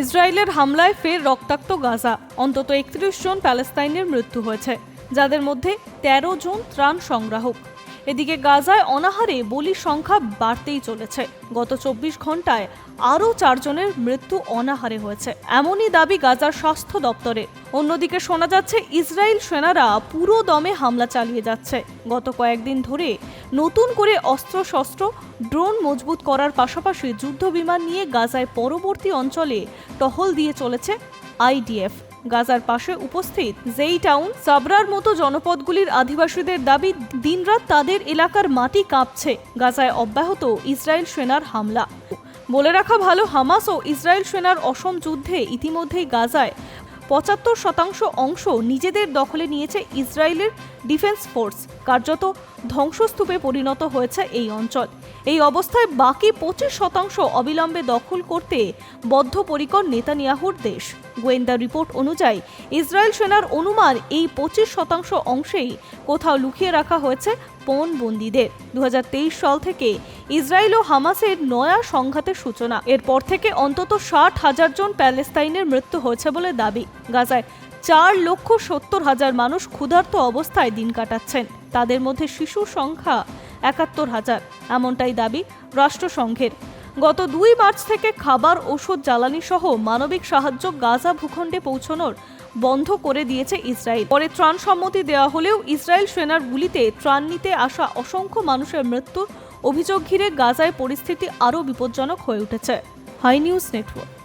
ইসরায়েলের হামলায় ফের রক্তাক্ত গাজা। অন্তত একত্রিশ জন প্যালেস্তাইনের মৃত্যু হয়েছে, যাদের মধ্যে ১৩ জন ত্রাণ সংগ্রাহক। এদিকে গাজায় অনাহারে বলির সংখ্যা বাড়তেই চলেছে। গত চব্বিশ ঘন্টায় আরও চারজনের মৃত্যু অনাহারে হয়েছে। এমনই দাবি গাজার স্বাস্থ্য দপ্তরে। অন্যদিকে শোনা যাচ্ছে, ইসরায়েল সেনারা পুরো দমে হামলা চালিয়ে যাচ্ছে। গত কয়েকদিন ধরে নতুন করে অস্ত্রশস্ত্র, ড্রোন মজবুত করার পাশাপাশি যুদ্ধ বিমান নিয়ে গাজায় পরবর্তী অঞ্চলে টহল দিয়ে চলেছে আইডিএফ। গাজার পাশে উপস্থিত জেই টাউন, সাবরার মতো জনপদগুলির আদিবাসীদের দাবি, দিনরাত তাদের এলাকার মাটি কাঁপছে। গাজায় অব্যাহত ইসরায়েল সেনার হামলা। বলে রাখা ভালো, হামাস ও ইসরায়েল সেনার অসম যুদ্ধে ইতিমধ্যেই গাজায় পঁচাত্তর শতাংশ অংশ নিজেদের দখলে নিয়েছে ইসরায়েলের ডিফেন্স ফোর্স। কার্যত ধ্বংসস্তূপে পরিণত হয়েছে এই অঞ্চল। এই অবস্থায় বাকি পঁচিশ শতাংশ অবিলম্বে দখল করতে বদ্ধপরিকর নেতানিয়াহুর দেশ। গোয়েন্দা রিপোর্ট অনুযায়ী, ইসরায়েল সেনার অনুমান এই পঁচিশ শতাংশ অংশেই কোথাও লুকিয়ে রাখা হয়েছে পণ বন্দীদের দু সাল থেকে ইসরায়েল ও হামাসের নয়া সংঘাতের সূচনা। এরপর থেকে অন্তত ষাট হাজার জন প্যালেস্তাইনের মৃত্যু হয়েছে বলে দাবি। গাজায় চার লক্ষ সত্তর হাজার মানুষ ক্ষুধার্ত অবস্থায় দিন কাটাচ্ছেন। তাদের মধ্যে শিশুর সংখ্যা একাত্তর হাজার। এমনটাই দাবি রাষ্ট্রসংঘের। গত দুই মার্চ থেকে খাবার, ওষুধ জ্বালানি সহ মানবিক সাহায্য গাজা ভূখণ্ডে পৌঁছানোর বন্ধ করে দিয়েছে ইসরায়েল। পরে ত্রাণ সম্মতি দেওয়া হলেও ইসরায়েল সেনার গুলিতে ত্রাণ নিতে আসা অসংখ্য মানুষের মৃত্যুর অভিযোগ ঘিরে গাজায় পরিস্থিতি আরও বিপজ্জনক হয়ে উঠেছে। Hi news network.